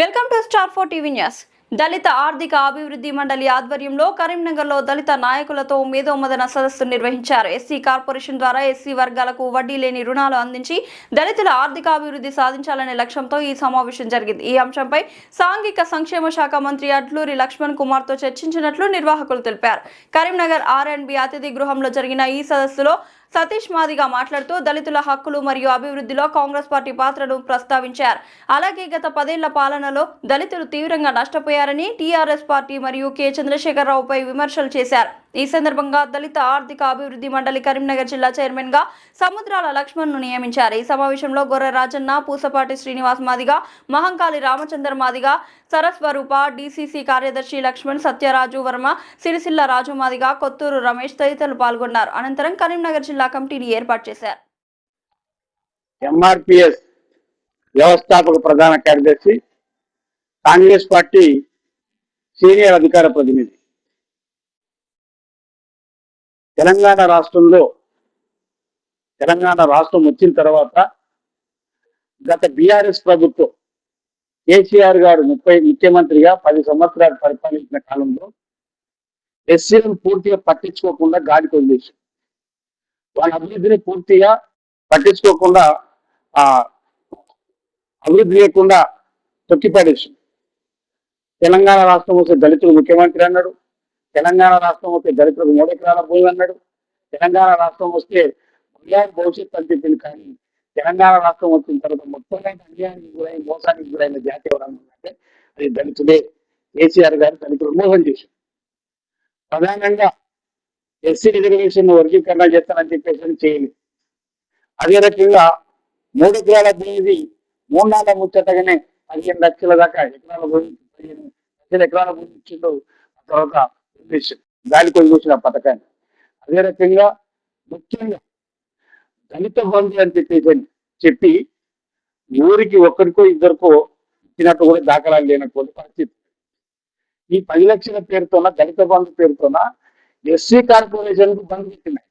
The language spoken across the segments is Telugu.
Welcome to Star Four TV News. దళిత ఆర్థిక అభివృద్ధి మండలి ఆధ్వర్యంలో కరీంనగర్లో దళిత నాయకులతో మేధోమదన సదస్సు నిర్వహించారు. ఎస్సీ కార్పొరేషన్ ద్వారా ఎస్సీ వర్గాలకు వడ్డీ లేని రుణాలు అందించి దళితుల ఆర్థిక అభివృద్ధి సాధించాలనే లక్ష్యంతో ఈ సమావేశం జరిగింది. ఈ అంశంపై సాంఘిక సంక్షేమ శాఖ మంత్రి అడ్లూరి లక్ష్మణ్ కుమార్తో చర్చించినట్లు నిర్వాహకులు తెలిపారు. కరీంనగర్ ఆర్ అండ్ బి అతిథి గృహంలో జరిగిన ఈ సదస్సులో సతీష్ మాదిగా మాట్లాడుతూ దళితుల హక్కులు మరియు అభివృద్ధిలో కాంగ్రెస్ పార్టీ పాత్రను ప్రస్తావించారు. అలాగే గత పదేళ్ళ పాలనలో దళితులు తీవ్రంగా నష్టపోయారని టీఆర్ఎస్ పార్టీ మరియు కె. చంద్రశేఖరరావుపై విమర్శలు చేశారు. ఈ సందర్భంగా దళిత ఆర్థిక అభివృద్ధి మండలి కరీంనగర్ జిల్లా చైర్మన్గా సముద్రాల లక్ష్మణ్ను నియమించారు. ఈ సమావేశంలో గొర్రె రాజన్న పూసపాటి శ్రీనివాస్ మాదిగా మహంకాళి రామచంద్ర మాదిగా సరస్వరూప డిసిసి కార్యదర్శి లక్ష్మణ్ సత్యరాజు వర్మ సిరిసిల్ల రాజు మాదిగా కొత్తూరు రమేష్ తదితరులు పాల్గొన్నారు. అనంతరం కరీంనగర్ జిల్లా కమిటీని ఏర్పాటు చేశారు. ఎంఆర్పిఎస్ వ్యవస్థాపక ప్రధాన కార్యదర్శి కాంగ్రెస్ పార్టీ సీనియర్ అధికార ప్రతినిధి. తెలంగాణ రాష్ట్రంలో తెలంగాణ రాష్ట్రం వచ్చిన తర్వాత గత బీఆర్ఎస్ ప్రభుత్వం కేసీఆర్ గారు ముప్పై ముఖ్యమంత్రిగా పది సంవత్సరాలు పరిపాలించిన కాలంలో ఎస్సీలను పూర్తిగా పట్టించుకోకుండా గాడికి వదిలేసి వాళ్ళ అభివృద్ధిని పూర్తిగా పట్టించుకోకుండా ఆ అభివృద్ధి లేకుండా తొక్కిపడేసి తెలంగాణ రాష్ట్రం వస్తే దళితులు ముఖ్యమంత్రి అన్నాడు తెలంగాణ రాష్ట్రం వస్తే దళితులకు మూడు ఎకరాల భూమి అన్నాడు తెలంగాణ రాష్ట్రం వస్తే బంగారు భవిష్యత్తు అని చెప్పింది కానీ తెలంగాణ రాష్ట్రం వచ్చిన తర్వాత మొత్తంగా అన్యాయానికి గురైన మోసానికి గురైన జాతి ఎవరన్నారంటే అది దళితులే కేసీఆర్ గారు దళితులు మోసం చేశారు. ప్రధానంగా ఎస్సీ రిజర్వేషన్ వర్గీకరణ చేస్తానని చెప్పేసి చేయలేదు అదే రకంగా మూడు ఎకరాల భూమిది మూడు నాలుగు ముచ్చటగానే పదిహేను లక్షల దాకా ఎకరాల భూమి పదిహేను లక్షల ఎకరాల భూమి ఇచ్చిండు ఆ తర్వాత గాలి కొని చూసిన పథకాన్ని. అదే రకంగా ముఖ్యంగా దళిత బంధు అని చెప్పేసి చెప్పి ఊరికి ఒక్కరికో ఇద్దరికో ఇచ్చినట్టు కూడా దాఖలాలు లేనటువంటి పరిస్థితి. ఈ పది లక్షల పేరుతోన దళిత బంధు పేరుతోన ఎస్సీ కార్పొరేషన్ బంద్ పెట్టినాయి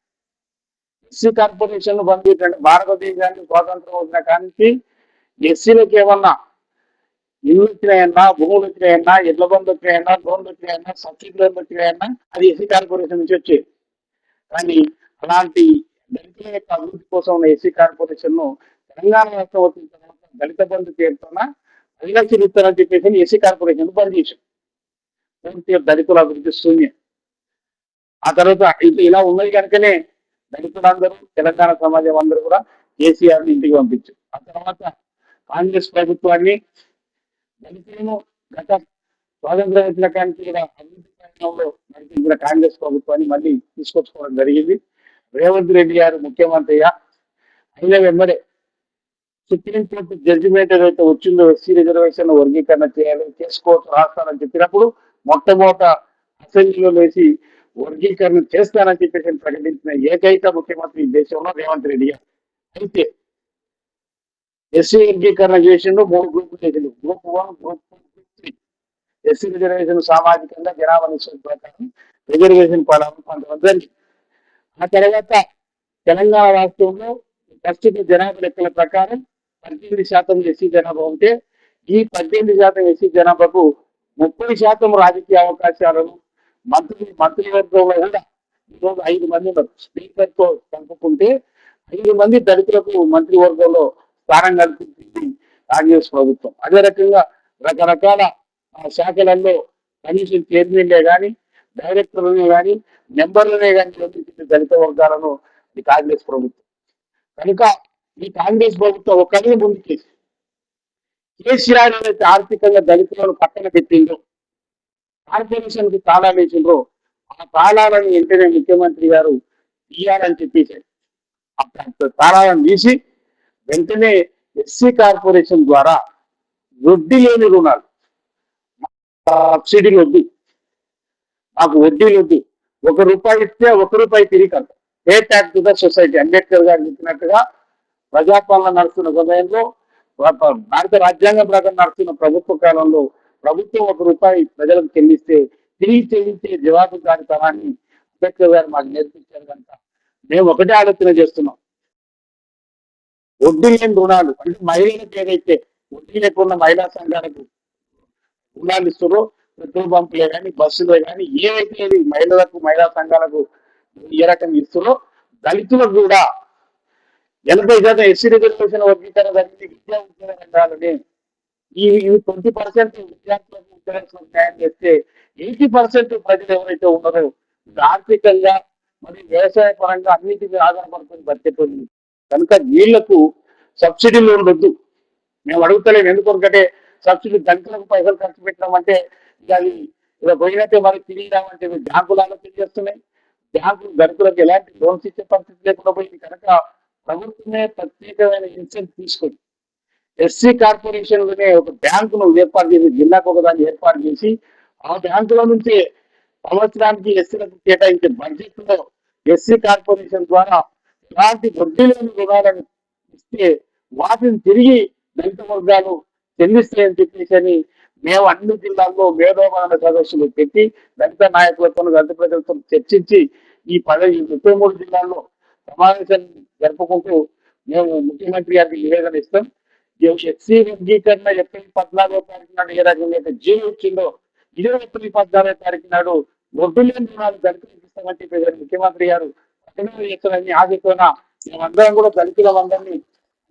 ఎస్సీ కార్పొరేషన్ బంద్ పెట్టండి భారతదేశానికి స్వాతంత్రం వచ్చిన కానీ ఎస్సీలకు ఏమన్నా ఇల్లు వచ్చినాయన్నా భూములు వచ్చినాయన్నా ఇళ్ళ బంధు వచ్చినాయన్నా లోన్లు వచ్చినాయన్నా సబ్సిడీ లోన్లు వచ్చినాయన్నా అది ఎస్సీ కార్పొరేషన్ నుంచి వచ్చేది. కానీ అలాంటి దళితుల యొక్క అభివృద్ధి కోసం ఉన్న ఎస్సీ కార్పొరేషన్ను తెలంగాణ రాష్ట్రం వచ్చిన తర్వాత దళిత బంధు పేరుతోన పది లక్షలు ఇస్తారని చెప్పేసి ఎస్సీ కార్పొరేషన్ బంద్ చేశారు. పూర్తిగా దళితుల అభివృద్ధి శూన్యం. ఆ తర్వాత ఇది ఇలా ఉన్నది కనుకనే దళితులందరూ తెలంగాణ సమాజం అందరూ కూడా కేసీఆర్ ఇంటికి పంపించు. ఆ తర్వాత కాంగ్రెస్ ప్రభుత్వాన్ని దళితులను గత స్వాతంత్ర వచ్చిన కూడా అభివృద్ధి ప్రయత్నంలో నడిపించిన కాంగ్రెస్ ప్రభుత్వాన్ని మళ్ళీ తీసుకొచ్చుకోవడం జరిగింది. రేవంత్ రెడ్డి గారు ముఖ్యమంత్రిగా అయిన వెంబడే సుప్రీంకోర్టు జడ్జిమెంట్ ఏదైతే వచ్చిందో ఎస్సీ రిజర్వేషన్ వర్గీకరణ చేయాలి చేసుకోవచ్చు రాస్తానని చెప్పినప్పుడు మొట్టమొదట అసెంబ్లీలో వేసి వర్గీకరణ చేస్తానని చెప్పేసి ప్రకటించిన ఏకైక ముఖ్యమంత్రి ఈ దేశంలో రేవంత్ రెడ్డి గారు. అయితే ఎస్సీ వర్గీకరణ చేసిండు మూడు గ్రూపులు చేసిండు. Group one group two group three. SC reservation సామాజికంగా జనాభా ప్రకారం రిజర్వేషన్ పడాలని కొంతమంది ఆ తర్వాత తెలంగాణ రాష్ట్రంలో ప్రస్తుత జనాభా లెక్కల ప్రకారం పద్దెనిమిది శాతం ఎస్సీ జనాభా ఉంటే ఈ పద్దెనిమిది శాతం ఎస్సీ జనాభాకు ముప్పై శాతం రాజకీయ అవకాశాలను మంత్రి మంత్రివర్గంలో కూడా ఈరోజు ఐదు మంది ఉన్నారు. స్పీకర్తో కలుపుకుంటే ఐదు మంది దళితులకు మంత్రివర్గంలో స్థానం కల్పించింది కాంగ్రెస్ ప్రభుత్వం. అదే రకంగా రకరకాల శాఖలలో కనీసం చైర్మన్లే కానీ డైరెక్టర్లనే కానీ మెంబర్లనే కానీ చూపించింది దళిత వర్గాలను ఇది కాంగ్రెస్ ప్రభుత్వం. కనుక ఈ కాంగ్రెస్ ప్రభుత్వం ఒక్కరిని ముందుకేసి కేసీఆర్ అనేది ఆర్థికంగా దళితులను పక్కన పెట్టిందో కార్పొరేషన్కి తాళాలు వేసిండ్రు ఆ తాళాలను వెంటనే ముఖ్యమంత్రి గారు తీయాలని చెప్పేశారు అప్పుడు తాళాలను తీసి వెంటనే ఎస్సీ కార్పొరేషన్ ద్వారా వడ్డీ లేని రుణాలు సబ్సిడీలు వద్దు మాకు వడ్డీలు వద్దు ఒక రూపాయి ఇస్తే ఒక రూపాయి తిరిగి కంట pay back to the society Ambedkar గారు చెప్పినట్టుగా ప్రజాపాలన నడుస్తున్న సమయంలో భారత రాజ్యాంగం ప్రకారం నడుస్తున్న ప్రభుత్వ కాలంలో ప్రభుత్వం ఒక రూపాయి ప్రజలకు చెల్లిస్తే తిరిగి చెల్లించే జవాబుదారితనాన్ని అంబేద్కర్ గారు మాకు నేర్పించారు కనుక మేము ఒకటే ఆలోచన చేస్తున్నాం. వడ్డీ లేని రుణాలు అంటే మహిళలకు ఏదైతే వడ్డీ లేకుండా మహిళా సంఘాలకు రుణాలు ఇస్తారో పెట్రోల్ పంపులే కానీ బస్సులే కానీ ఏవైతే మహిళలకు మహిళా సంఘాలకు ఏ రకంగా ఇస్తారో దళితులకు కూడా ఎనభై శాతం ఎస్సీ రిజర్వేషన్ వర్గీకరణ జరిగింది. విద్యా ఉద్యోగ రంగాలని ఈ ట్వంటీ పర్సెంట్ విద్యార్థులకు ఉద్యోగాలకు తయారు చేస్తే ఎయిటీ పర్సెంట్ ప్రజలు ఎవరైతే ఉన్నారో ఆర్థికంగా మరి వ్యవసాయ పరంగా అన్నిటి మీద ఆధారపడుతుంది బతికేటుంది కనుక వీళ్ళకు లోన్ వద్దు మేము అడుగుతలేము ఎందుకంటే సబ్సిడీ దంకులకు పైసలు ఖర్చు పెట్టడం ఇక అది ఇలా పోయినట్టే మరి తిరిగి రావంటే ఆలోచన తెలియజేస్తున్నాయి బ్యాంకులు ధనికులకు ఎలాంటి లోన్స్ ఇచ్చే పరిస్థితి లేకుండా పోయింది. కనుక ప్రభుత్వమే ప్రత్యేకమైన ఇన్సెంట్ తీసుకొని ఎస్సీ కార్పొరేషన్ అనే ఒక బ్యాంకును ఏర్పాటు చేసి జిల్లాకు ఒక దాన్ని ఏర్పాటు చేసి ఆ బ్యాంకులో నుంచి సంవత్సరానికి ఎస్సీలకు కేటాయించే బడ్జెట్లో ఎస్సీ కార్పొరేషన్ ద్వారా ఎలాంటి వడ్డీ లేని రుణాలను ఇస్తే వాటిని తిరిగి దళిత వర్గాలు చెల్లిస్తాయని చెప్పేసి అని మేము అన్ని జిల్లాల్లో మేధోమాన సదస్సులు పెట్టి దళిత నాయకులతో దళిత ప్రజలతో చర్చించి ఈ పదవి ముప్పై మూడు జిల్లాల్లో సమావేశం జరుపుకుంటూ మేము ముఖ్యమంత్రి గారికి నివేదన ఇస్తాం. ఎస్సీ వర్గీకరణ ఏప్రిల్ పద్నాలుగో తారీఖు నాడు ఏ రకంగా అయితే జీవో వచ్చిందో ఇదే ఏప్రిల్ పద్నాలుగో తారీఖు నాడు వడ్డీలేని రుణాలు దళితులకు ఇస్తామని చెప్పేసి ముఖ్యమంత్రి గారు పట్టణంలో చేస్తారని ఆశతోన మేమందరం కూడా దళితుల దళితులందరినీ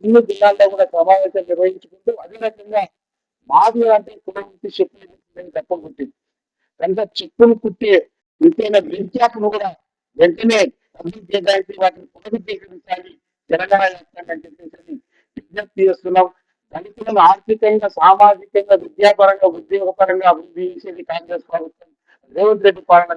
అన్ని జిల్లాల్లో కూడా సమావేశం నిర్వహించుకుంటూ అదే రకంగా మాది అంటే కుటుంబ చెప్పిన తప్ప పుట్టింది కనుక చెప్పులు కుట్టే విధమైన విద్యార్థులు కూడా వెంటనే అభివృద్ధి చేయడానికి వాటిని పునరుద్ధీకరించాలి తెలంగాణ రాష్ట్రాన్ని అని చెప్పేసి విజ్ఞప్తి చేస్తున్నాం. దళితులను ఆర్థికంగా సామాజికంగా విద్యాపరంగా ఉద్యోగపరంగా అభివృద్ధి చేసేది కాంగ్రెస్ ప్రభుత్వం. రేవంత్ రెడ్డి పాలన